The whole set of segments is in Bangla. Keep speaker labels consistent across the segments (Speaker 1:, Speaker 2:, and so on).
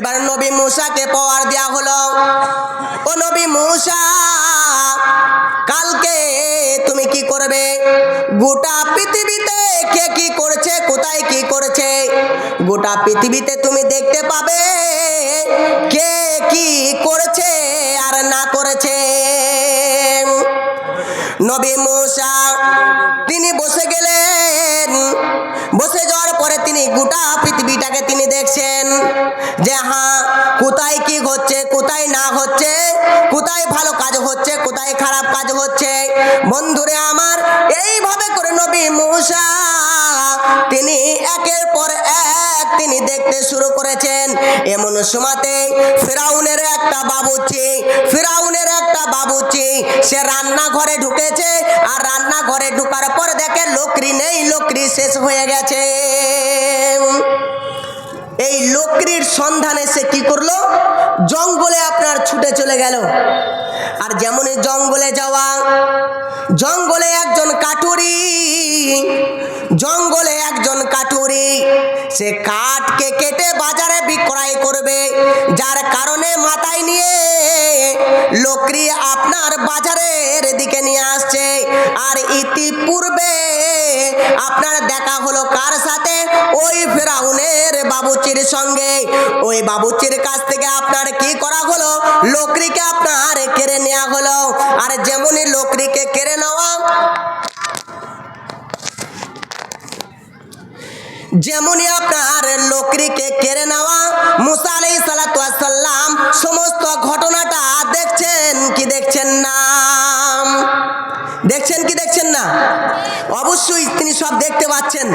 Speaker 1: এবার নবী মুসাকে পাওয়ার দেওয়া হলো। ও নবী মুসা, কালকে তুমি কি করবে? গোটা পৃথিবীতে কে কি করছে, কোথায় কি করছে? গোটা পৃথিবীতে তুমি দেখতে পাবে কে কি করেছে আর না করেছে। নবী মুসা, তিনি বসে গেলেন। বসে যাওয়ার পরে তিনি গোটা পৃথিবীটাকে তিনি দেখছেন। যে হ্যাঁ কোথায় কি হচ্ছে কোথায় না হচ্ছে কোথায় ভালো কাজ হচ্ছে, কোথায় খারাপ কাজ হচ্ছে। বন্ধুরে আমার, এইভাবে করে নবী মুসা, তিনি একের পর এক তিনি দেখতে শুরু করেছেন। এমন সময়তে ফেরাউনের একটা বাবুচি ফেরাউনের একটা বাবুচি সে রান্নাঘরে ঢুকেছে, আর রান্নাঘরে ঢুকার পর দেখে লোকরি নেই, লোকরি শেষ হয়ে গেছে। এই লোকরির সন্ধানে সে কি করল? জঙ্গলে আপনার ছুটে চলে গেল। আর যেমনই জঙ্গলে যাওয়া, জঙ্গলে একজন কাটুরি, জঙ্গলে একজন কাটুরি, সে কাঠকে কেটে বাজারে বিক্রয় করবে। যার কারণে মাথায় নিয়ে লোকরি আপনার বাজারের দিকে নিয়ে আসছে। আর ইতিপূর্বে আপনার দেখা হলো কার সাথে? ওই বাবুচির কাছ থেকে আপনার কি করা হলো? লোকরিকে আপনার কেড়ে নেওয়া হলো। আর যেমনই লোকরিকে কেড়ে নেওয়া, যেমনই আপনার লোকরিকে কেড়ে নেওয়া, মুসা আলাই সাল্লাম সমস্ত ঘটনাটা দেখছেন কি দেখছেন না? দেখছেন কি দেখছেন না? অবশ্যই তিনি সব দেখতে পাচ্ছেন।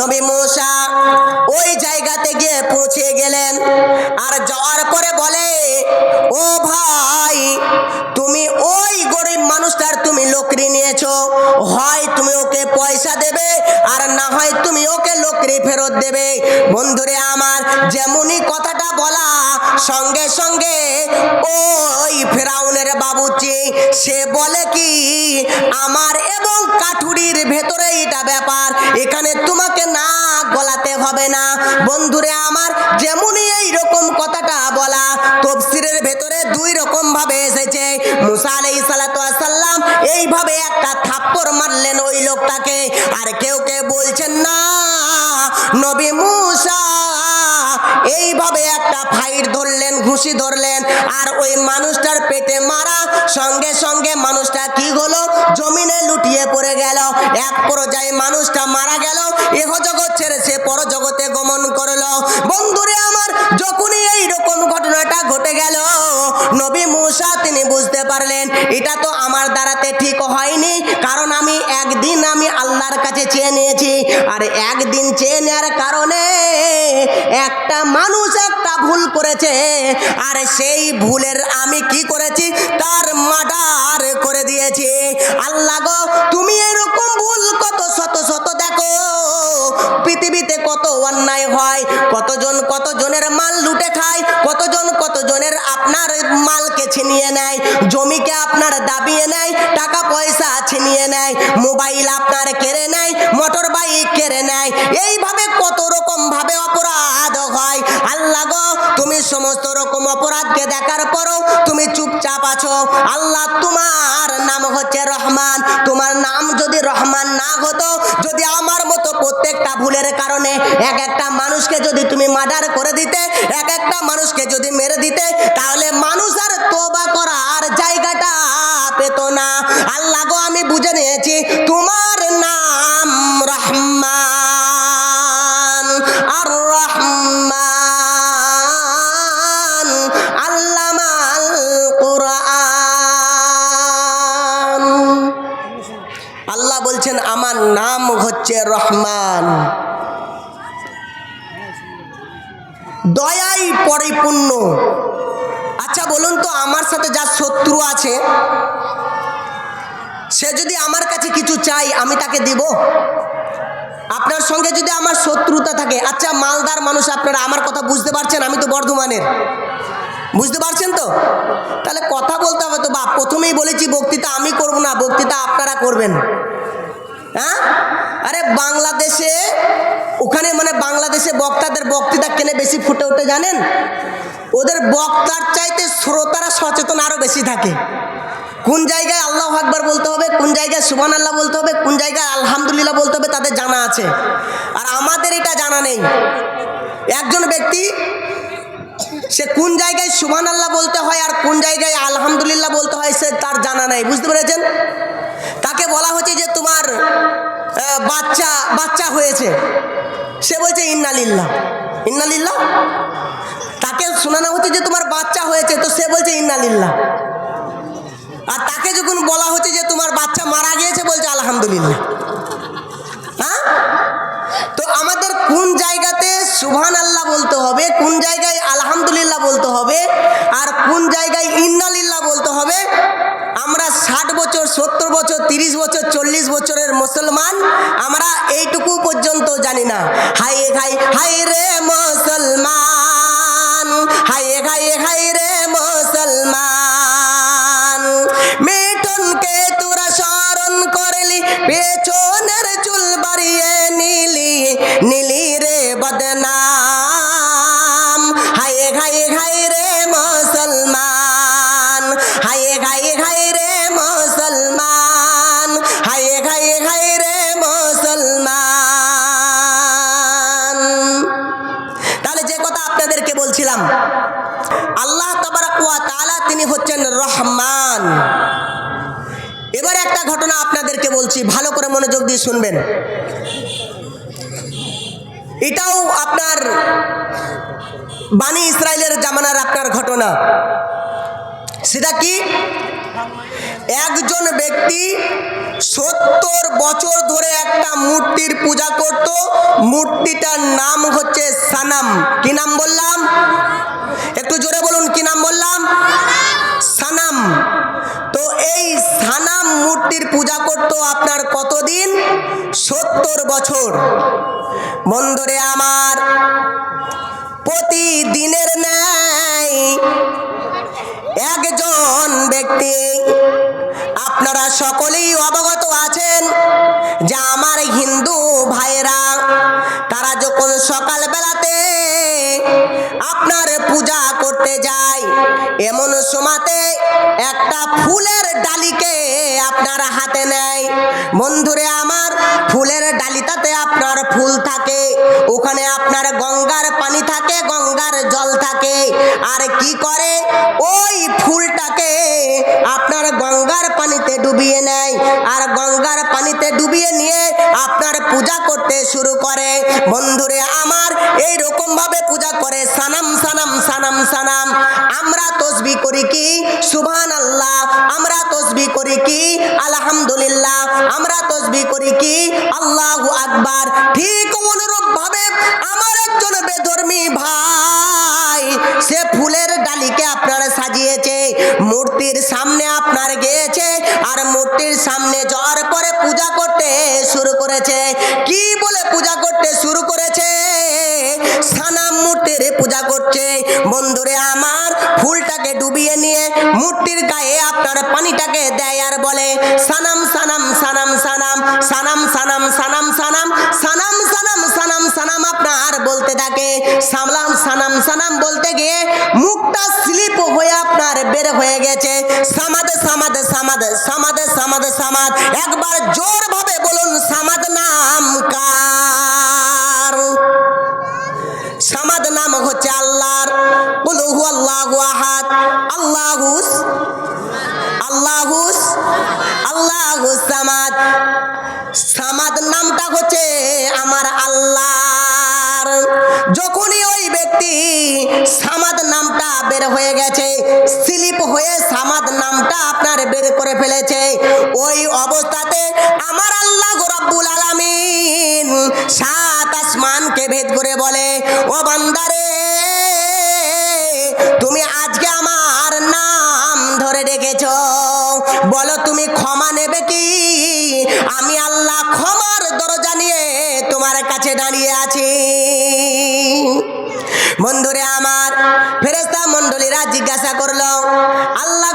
Speaker 1: নবী মুসা ওই হয় তুমি ওকে লোকরি ফেরত দেবে। বন্ধুরে আমার, যেমনই কথাটা বলা, সঙ্গে সঙ্গে ওই ফেরাউনের বাবুচি, সে বলে কি, আমার এবং কাঠুরির ভেতরে এটা ব্যাপার, এখানে তোমাকে না গলাতে হবে না। বন্ধুরে আমার, যেমনই এই রকম কথাটা বলা, তফসিরের ভেতরে দুই রকম ভাবে এসেছে। মুসা আলাই সাল্লাম এইভাবে একটা থাপ্পড় লোকটাকে, আর কেউ কেউ বলছেন না, নবী মুসা। এইভাবে একটা ফাইট ধরলেন, ঘুষি ধরলেন, আর ওই মানুষটার পেটে মারা, সঙ্গে সঙ্গে মানুষটা কি হলো? জমিনে লুটিয়ে পড়ে গেল। এক পর্যায়ে মানুষটা মারা গেল। এহ জগৎ ছেড়ে সে পর জগতে গমন করল। বন্ধুরে আমার, যখনই এই রকম ঘটনাটা ঘটে গেল নবী মুসা, তিনি বুঝতে পারলেন, এটা তো আমার দ্বারাতে ঠিক হয়নি। কারণ আমি একদিন আমি আল্লাহর কাছে চেয়ে নিয়েছি, আর একদিন চেয়ে নেওয়ার কারণে একটা মানুষ একটা ভুল করেছে, আর সেই ভুলের আমি কি করেছি? তার মার্ডার করে দিয়েছি। আল্লাহ গো, তুমি ছিনিয়ে নেয়, জমিকে আপনার দাবিয়ে নেয়, টাকা পয়সা ছিনিয়ে নেয়, মোবাইল আপনার কেড়ে নেয়, মোটর বাইক কেড়ে নেয়। এইভাবে কত রকম ভাবে অপরাধ হয়। আল্লাহ গো, তুমি সমস্ত রকম অপরাধকে দেখার পরও তুমি চুপচাপ আছো। আল্লাহ তোমার নাম হচ্ছে রহমান। তোমার নাম যদি রহমান না হতো, যদি আমার মতো প্রত্যেকটা ভুলের কারণে এক একটা মানুষকে যদি তুমি মার্ডার করে দিতে, এক একটা মানুষকে যদি মেরে দিতে, তাহলে মানুষ আর তোবা করার জায়গাটা পেত না। আল্লাহ গো, আমি বুঝে নিয়েছি তোমার রহমান। দয়াই পরিপূর্ণ। আচ্ছা বলুন তো, আমার সাথে যা শত্রু আছে, সে যদি আমার কাছে কিছু চাই, আমি তাকে দিব? আপনার সঙ্গে যদি আমার শত্রুতা থাকে আচ্ছা মালদার মানুষ আপনারা আমার কথা বুঝতে পারছেন, আমি তো বর্ধমানের। বুঝতে পারছেন তো? তাহলে কথা বলতে হবে তো বা প্রথমেই বলেছি, বক্তৃতা আমি করব না, বক্তৃতা আপনারা করবেন। হ্যাঁ? আরে বাংলাদেশে, ওখানে মানে বাংলাদেশে বক্তাদের বক্তৃতা কেনে বেশি ফুটে ওঠে জানেন? ওদের বক্তার চাইতে শ্রোতারা সচেতন আরও বেশি থাকে। কোন জায়গায় আল্লাহ আকবার বলতে হবে, কোন জায়গায় সুবান আল্লাহ বলতে হবে, কোন জায়গায় আলহামদুলিল্লাহ বলতে হবে তাদের জানা আছে। আর আমাদের এটা জানা নেই। একজন ব্যক্তি, সে কোন জায়গায় সুবান আল্লাহ বলতে হয় আর কোন জায়গায় আলহামদুলিল্লাহ বলতে হয় সে তার জানা নেই, বুঝতে পেরেছেন? তাকে বলা হচ্ছে যে তোমার বাচ্চা বাচ্চা হয়েছে। সে বলছে, ইন্নালিল্লাহ। ইন্নালিল্লা তাকে শোনানো হচ্ছে যে তোমার বাচ্চা হয়েছে, তো সে বলছে, ইন্নালিল্লাহ। আর তাকে যখন বলা হচ্ছে যে তোমার বাচ্চা মারা গিয়েছে, বলছে, আলহামদুলিল্লাহ। হ্যাঁ? তো আমাদের কোন জায়গাতে সুবহান আল্লাহ বলতে হবে, কোন জায়গায় মুসলমান? আমরা এইটুকু পর্যন্ত জানি না। হাই হাই হাই রে মুসলমান। বলছি, ভালো করে মনোযোগ দিয়ে শুনবেন। এটাও আপনার বাণী ইসরায়েলের জামানার আপনার ঘটনা। সেটা কি? একজন ব্যক্তি সত্তর বছর ধরে একটা মূর্তির পূজা করত। মূর্তিটার নাম হচ্ছে সানাম। কি নাম বললাম? একটু জোরে বলুন, কি নাম বললাম? সানাম। তো এই সানাম মূর্তির পূজা করত আপনার কতদিন? সত্তর বছর। বন্ধুরে আমার, প্রতিদিনের ন্যায় একজন ব্যক্তি, আপনারা সকলেই অবগত আছেন যে আমার হিন্দু করতে যায় এমন সময়তে একটা ফুলের ডালিকে আপনার হাতে নেয়। বন্ধুরে আমার, ফুলের ডালিটাতে আপনার ফুল থাকে। ওখানে আপনার গঙ্গার পানি থাকে, গঙ্গার জল থাকে। আর কি করে? ওই ফুলটাকে আপনার গঙ্গার পানিতে ডুবিয়ে নেয়। আর গঙ্গার ডুবিয়ে নিয়ে আপনার পূজা করতে শুরু করে। বন্ধুরে, আমার এই রকম ভাবে পূজা করে, সানাম সানাম সানাম সানাম। আমরা তসবি করি কি? সুবহান আল্লাহ আমরা তসবি করি কি? আলহামদুলিল্লাহ। আমরা তসবি করি কি? আল্লাহু আকবার। ঠিক অনুরূপ ভাবে আমার একজন বেধর্মী ভাই সে ফুলের ডালিকে আপনার সাজিয়েছে, মূর্তির সামনে আপনার গিয়েছে, আর মূর্তির সামনে জ্বর করে পূজা করতে শুরু করেছে। কি বলে পূজা করতে শুরু করেছে? সানাম মূর্তির পূজা করছে। বন্ধুরে, আমার ফুলটাকে ডুবিয়ে নিয়ে মূর্তির গায়ে আপনার পানিটাকে দেয় আর বলে, সানাম সানাম একবার জোর ভাবে বলুন, সামাদ নাম কার? সামাদ নাম হচ্ছে আল্লাহর। বলু আল্লাহু আহাদ। আল্লাহুস আল্লাহুস আল্লাহুস সামাদ। সামাদ নামটা হচ্ছে আমার আল্লাহর। যখনই ওই ব্যক্তি সামাদ নামটা বের হয়ে গেছে, স্লিপ হয়ে সামাদ নামটা আপনার বের করে ফেলেছে। ওই অবস্থাতে আমার আল্লাহ রব্বুল আলামিন সাত আসমানকে ভেদ করে বলে, ও বান্দারে, তুমি আজকে আমার নাম ধরে রেখেছ বলো তুমি ক্ষমা নেবে কি? আমি আল্লাহ ক্ষমার দরজা নিয়ে তোমার কাছে দাঁড়িয়ে আছি। বন্ধুরে আমার ফেরেস্তা মণ্ডলীরা জিজ্ঞাসা করল, আল্লাহ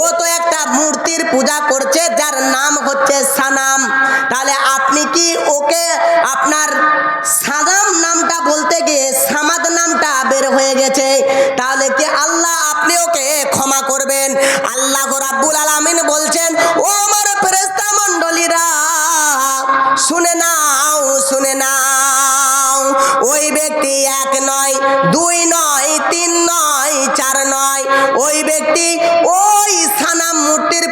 Speaker 1: ও তো ও একটা মূর্তির পূজা করছে, যার নাম হচ্ছে সানাম। তাহলে আপনি কি ওকে আপনার সাদাম নামটা বলতে গিয়ে সামাদ নামটা বের হয়ে গেছে? তাহলে কি আল্লাহ আপনি ওকে ক্ষমা করবেন? আল্লাহ রাব্বুল আলামিন বলছেন, ও আমার ফেরেশতা মণ্ডলীরা, শুনে নাও শুনে নাও। ওই ব্যক্তি এক নয়, দুই নয়, তিন নয়, চার নয়। ওই ব্যক্তি সানাম মূর্তির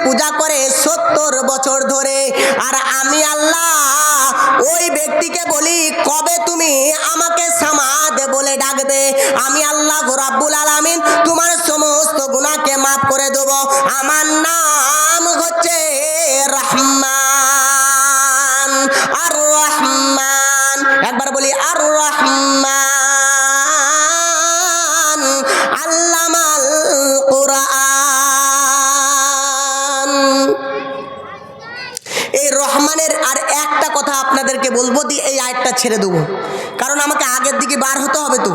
Speaker 1: পূজা করে সত্তর বছর ধরে। আর আমি আল্লাহ, ওই ব্যক্তিকে বলি, কবে তুমি আমাকে সামাদ বলে ডাকবে? আমি ছেড়ে দেবো। কারণ আমাকে আগের দিকে বার হতে হবে তো।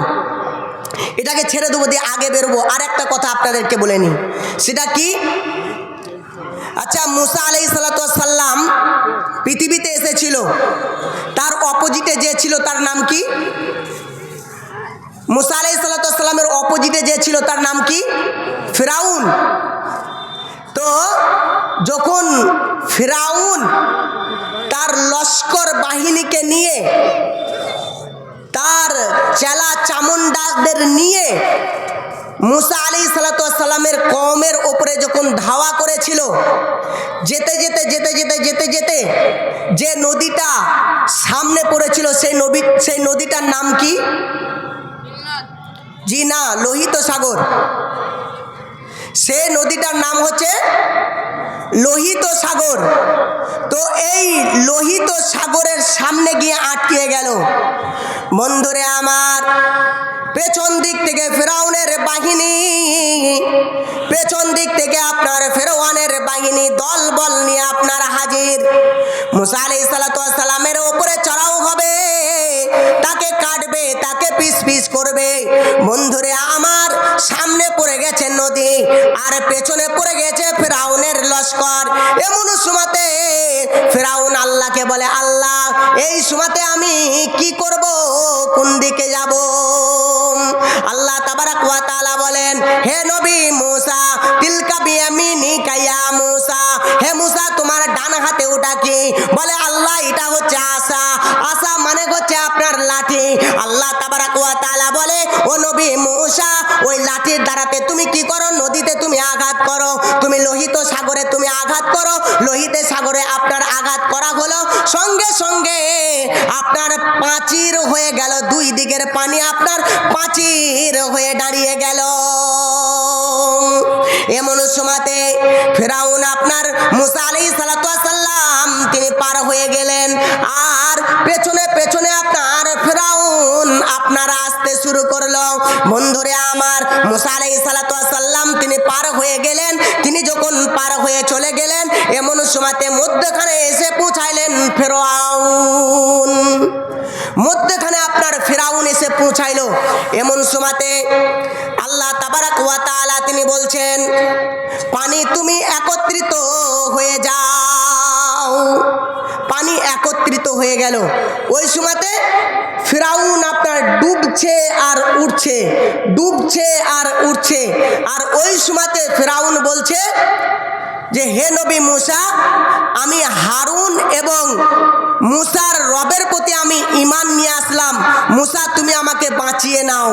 Speaker 1: এটাকে ছেড়ে দেবো, দিয়ে আগে বেরোবো। আর একটা কথা আপনাদেরকে বলে নিই। সেটা কি? আচ্ছা মুসা আলাই সাল্লাম পৃথিবীতে এসেছিল। তার অপোজিটে যে ছিল, তার নাম কি? মুসা আলাই সাল্লামের অপোজিটে যে ছিল, তার নাম কি? ফিরাউন। তো যখন ফিরাউন তার লস্কর বাহিনীকে নিয়ে, তার চেলা চামুন্ডাদের নিয়ে মুসা আলী সালাতামের কমের ওপরে যখন ধাওয়া করেছিল, যেতে যেতে যেতে যেতে যেতে যেতে যে নদীটা সামনে পড়েছিল, সেই নদী সেই নদীটার নাম কি? জি না লোহিত সাগর। সে নদীটার নাম হচ্ছে লোহিত সাগর। তো এই লোহিত সাগরের সামনে গিয়ে আটকে গেল। বন্ধুরে আমার, পেছন দিক থেকে ফেরাউনের বাহিনী, পেছন দিক থেকে আপনার ফেরোয়ানের বাহিনী দল বল নিয়ে আপনার হাজির। মুসা আলি সালামের ওপরে কাটবে, তাকে পিস পিস করবে। বন্ধুরে, আমার সামনে পড়ে গেছে নদী, আর পেছনে পড়ে গেছে ফেরাউনের লস্কর। এমন সময়তে ফেরাউন আল্লাহকে বলে, আল্লাহ, এই সময়তে আমি কি করব? কোন দিকে যাব? আল্লাহ তাবারাক ওয়া তাআলা বলেন, হে নবী মুসা, তিলকা বিয়ামিনি কায়া মুসা। হে মুসা, তোমার ডান হাতে ওটা কি? বলে, আল্লাহ, এটা হচ্ছে আশা। আশা মানে হচ্ছে আপনার লাঠি। আল্লাহ তাবারাক ওয়া তাআলা বলে, ও নবী মুসা, ওই লাঠির দ্বারাতে তুমি কি করো? নদীতে তুমি আঘাত করো। তুমি লোহিত সাগরে তুমি আঘাত করো। লোহিত সাগরে আপনার আঘাত করা হলো। সঙ্গে সঙ্গে আপনার পাঁচির হয়ে গেল। দুই দিকের পানি আপনার পাঁচির হয়ে দাঁড়িয়ে গেল। এমন সময়তে ফেরাউন আপনার মুসা আলী সাল্লাম তিনি পার হয়ে গেলেন। আর পেছনে আপনার আসতে শুরু করল। বন্ধুরে আমার, মুসা আলী সাল্লাম তিনি পার হয়ে গেলেন। তিনি যখন পার হয়ে চলে গেলেন, এমন সময়তে মধ্যখানে এসে পৌঁছাইলেন ফেরাউন। মধ্যখানে আপনার ফেরাউন এসে পৌঁছাইল। এমন সময়তে আল্লাহ তাবারাক ওয়া তিনি বলছেন, পানি তুমি একত্রিত হয়ে যাও। হয়ে গেল। ওই সময়তে ফিরাউন আপনার ডুবছে আর উঠছে ডুবছে আর উঠছে আর ওই সময়তে ফিরাউন বলছে যে, হে নবী মুসা, আমি হারুন এবং মুসার রবের প্রতি আমি ইমান নিয়ে আসলাম। মুসা, তুমি আমাকে বাঁচিয়ে নাও।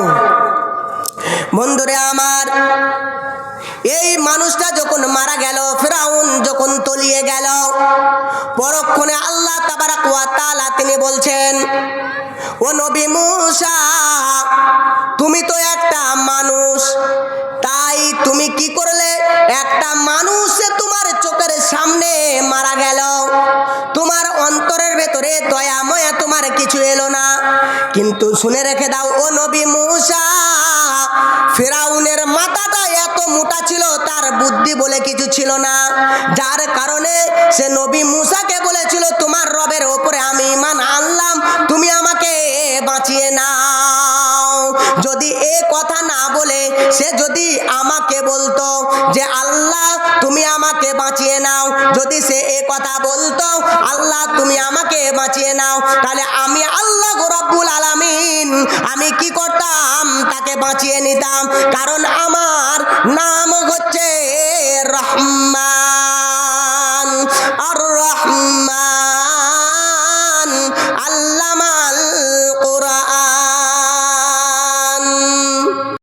Speaker 1: বন্ধুরে আমার, এই মানুষটা যখন মারা গেল, ফেরাউন যখন তলিয়ে গেল, পরক্ষণে আল্লাহ তাআলা তিনি বলছেন, ও নবী মুসা, তুমি তো একটা মানুষ, তাই তুমি কি করলে? একটা মানুষ তোমার চোখের সামনে মারা গেল। তোমার অন্তরের ভেতরে তোমার কিছু এলো না। কিন্তু শুনে রেখে দাও, ও নবী মুসা, ফেরাউনের মাথাটা এত মোটা ছিল, তার বুদ্ধি বলে কিছু ছিল না। যার কারণে সে নবী মুসাকে বলেছিল সে যদি আমাকে বলতো যে, আল্লাহ, তুমি আমাকে বাঁচিয়ে নাও। যদি সে এ কথা বলতো, আল্লাহ, তুমি আমাকে বাঁচিয়ে নাও। তাহলে আমি আল্লাহ গোরব্বুল আলামিন, আমি কি করতাম? তাকে বাঁচিয়ে নিতাম। কারণ আমার নাম হচ্ছে রহমান আর